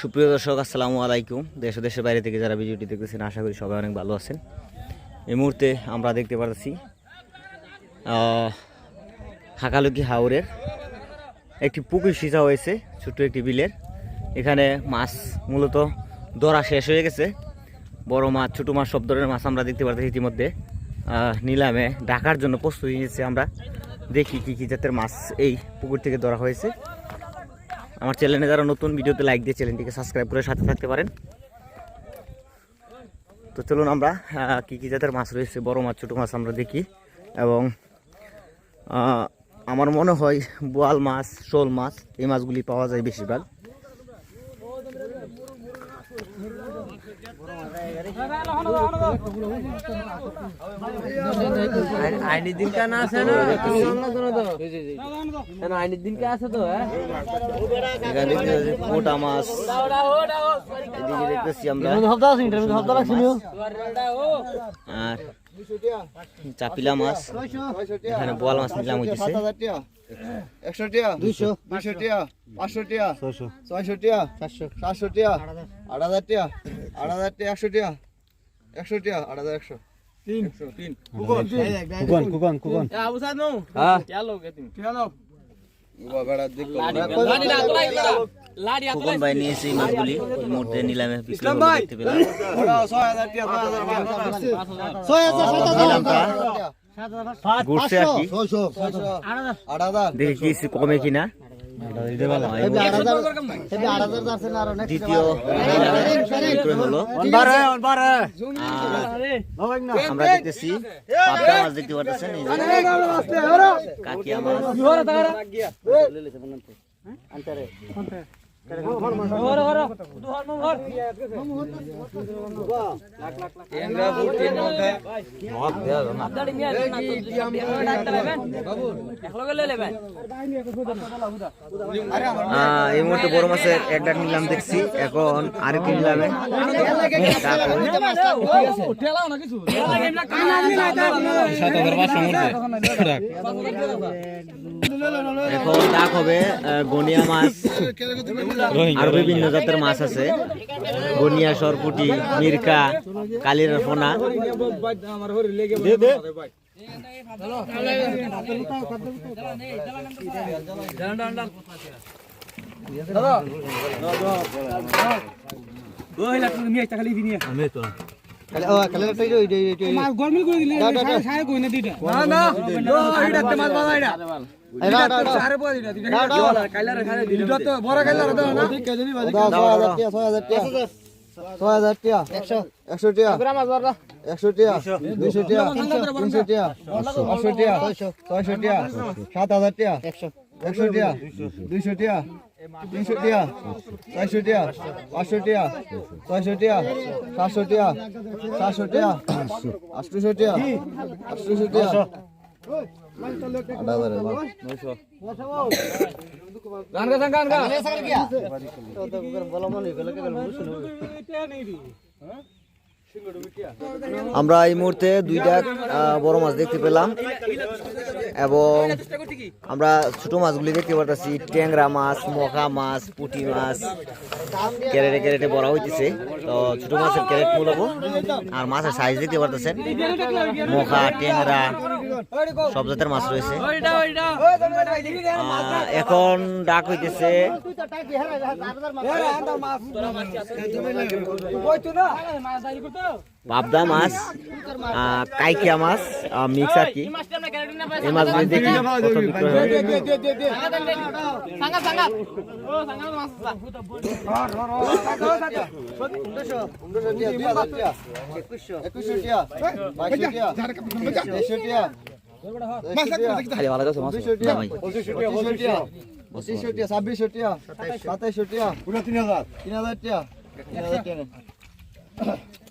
সুপ্রিয় দর্শক, আসসালামু আলাইকুম। দেশ দেশের বাইরে থেকে যারা ভিডিওটি দেখতেছেন, আশা করি সবাই অনেক ভালো আছেন। এই মুহূর্তে আমরা দেখতে পাচ্ছি হাকালুকি হাওরের একটি পুকুর সিঁচা হয়েছে, ছোট্ট একটি বিলের। এখানে মাছ মূলত ধরা শেষ হয়ে গেছে। বড় মাছ, ছোটো মাছ, সব ধরনের মাছ আমরা দেখতে পাচ্ছি ইতিমধ্যে। নিলামে ডাকার জন্য প্রস্তুতি নিয়েছে আমরা। দেখি কী কী জাতের মাছ এই পুকুর থেকে ধরা হয়েছে। আমার চ্যানেলে যারা নতুন ভিডিওতে লাইক দিয়ে চ্যানেলটিকে সাবস্ক্রাইব করে সাথে থাকতে পারেন। তো চলুন আমরা কী কী জাতের মাছ রয়েছে, বড় মাছ, ছোটো মাছ আমরা দেখি। এবং আমার মনে হয় বোয়াল মাছ, শোল মাছ, এই মাছগুলি পাওয়া যায় বেশিরভাগ। আইনি দিন কানা আছে না? আইনি দিন কে আছে তো হ্যাঁ? এখানে পোটা মাছ এদিকে দেখতেছি আমরা। আর চাপিলা মাছ। এখানে বোয়াল মাছ নিলাম হইতেছে একশো টিয়া। দুইশো। দুইশো টিয়া। পাঁচশো টিয়া। ছয়শো। টিয়া। সাতশো। সাতশো টিয়া। আট হাজার। টিয়া। আট হাজার টিয়া। একশো টিয়া। একশো টিয়া। আট হাজার একশো। তিন। তিন। কুকন কুকন কুকন দেখল। খোকন ভাই নিয়েছে এই মাছগুলি নিলামে বিক্রি দেখতে পেলাম ঘুরছে আর কি দেখি কমে কিনা আমরা দেখতেছি পাবদা মাছ দেখতে কাকিয়া মাছ। এই মুহূর্তে বড় মাছের এক ডাক নিলাম দেখছি। এখন আরেকটি নিলামে। এখন ডাক হবে গনিয়া মাছ আরও বিভিন্ন জাতের মাছ আছে। গনিয়া সরপুটি মিরকা কালির ফোনা। ছয় হাজার টিয়া ছয় হাজার টিয়া ছয় সাত হাজার টিয়া। একশো। টিয়া। দুইশো টিয়া। তিনশো টিয়া। চারশো টিয়া। পাঁচশো টিয়া। ছয়শো টিয়া। সাতশো টিয়া। সাতশো টিয়া। আটশোশো টিয়া। আটশোশো টিয়া। আমরা এই মুহূর্তে দুইটা বড় মাছ দেখতে পেলাম। এবং আমরা ছোট মাছগুলি দেখতে পারতেছি ট্যাংরা মাছ মখা মাছ পুঁটি মাছ ক্যারেটে ক্যারেটে বড় হইতেছে তো ছোট মাছের ক্যারেট মূলব আর মাছের সাইজ দেখতে পারতেছেন মখা ট্যাংরা সব জাতের মাছ রয়েছে এখন ডাক হইতেছে পাবদা মাছ কাইকিয়া মাছ মিক্স আর কি এই মাছগুলি দেখি হয়। তিন হাজার তিন হাজার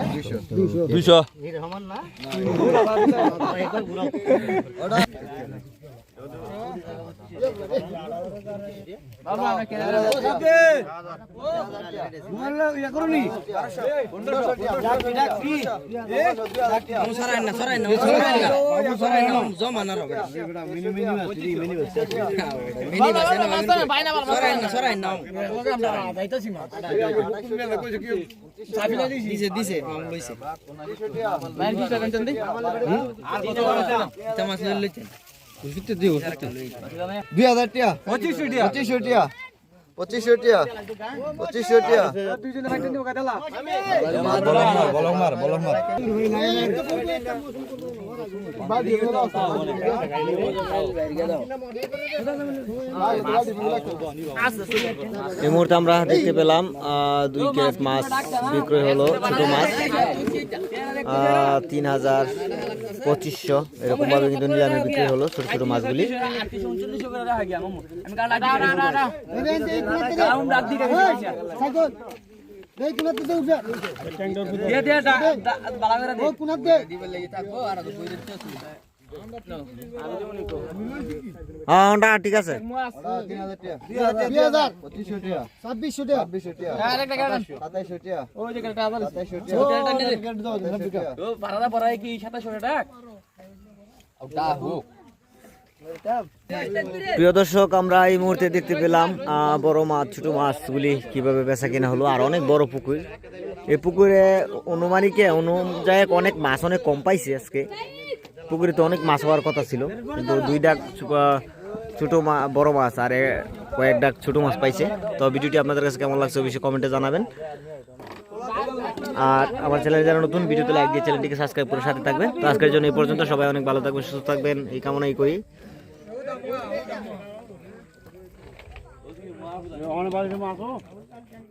একুশশো বাইশশো টিয়া তেইশশো টিয়া জানি তেইশশো টিয়া চব্বিশশো টিয়া দিও টিয়া ছাব্বিশশো টিয়া সাতাশশো টিয়া সাতাশশো টিয়া আঠাশশো টিয়া আড়াইশো টিয়া কাটা কত এটা দুইশো দুইশো সরাই না সরাই না সরাই না সরাই না জমা না রবে বাস না সরাই না সরাই না দিছে দিছে মাম লইছে তামাস লইছেন দুই হাজার টিয়া পঁচিশশো টিয়া পঁচিশশো টিয়া পঁচিশশো টিয়া পঁচিশশো টিয়া বলং মার বলং মার। এই মুহূর্তে আমরা দেখতে পেলাম দুই ক্যারেট মাছ বিক্রয় হলো ছোট মাছ। তিন হাজার পঁচিশশো এরকম ভাবে কিন্তু নিলামে বিক্রি হলো ছোট ছোট মাছগুলি। হ্যাঁ ওটা ঠিক আছে। তিন হাজার। টিয়া দুই হাজার পঁচিশশো টিয়া। ছাব্বিশশো টিয়া। ছাব্বিশশো টিয়া। সাতাইশশো টিয়া। সাতাইশশো টিয়া। সাতাইশশো টিয়া প্রিয় দর্শক, আমরা এই মুহূর্তে দেখতে পেলাম বড় মাছ, ছোট মাছগুলি কীভাবে বেচা কিনা হলো, আর অনেক বড় পুকুর। এই পুকুরে অনুমানিকে অনুযায়ী অনেক মাছ অনেক কম পাইছে আজকে। পুকুরে তো অনেক মাছ হওয়ার কথা ছিল, কিন্তু দুই ডাক ছোট মা, বড় মাছ আর কয়েক ডাক ছোট মাছ পাইছে। তো ভিডিওটি আপনাদের কাছে কেমন লাগছে অবশ্যই কমেন্টে জানাবেন। আর আমার চ্যানেলে যারা নতুন, ভিডিওতে লাইক দিয়ে চ্যানেলটিকে সাবস্ক্রাইব করে সাথে থাকবেন। তো আজকের জন্য এই পর্যন্ত, সবাই অনেক ভালো থাকবেন, সুস্থ থাকবেন, এই কামনাই করি। ઓણ બાજુ માખો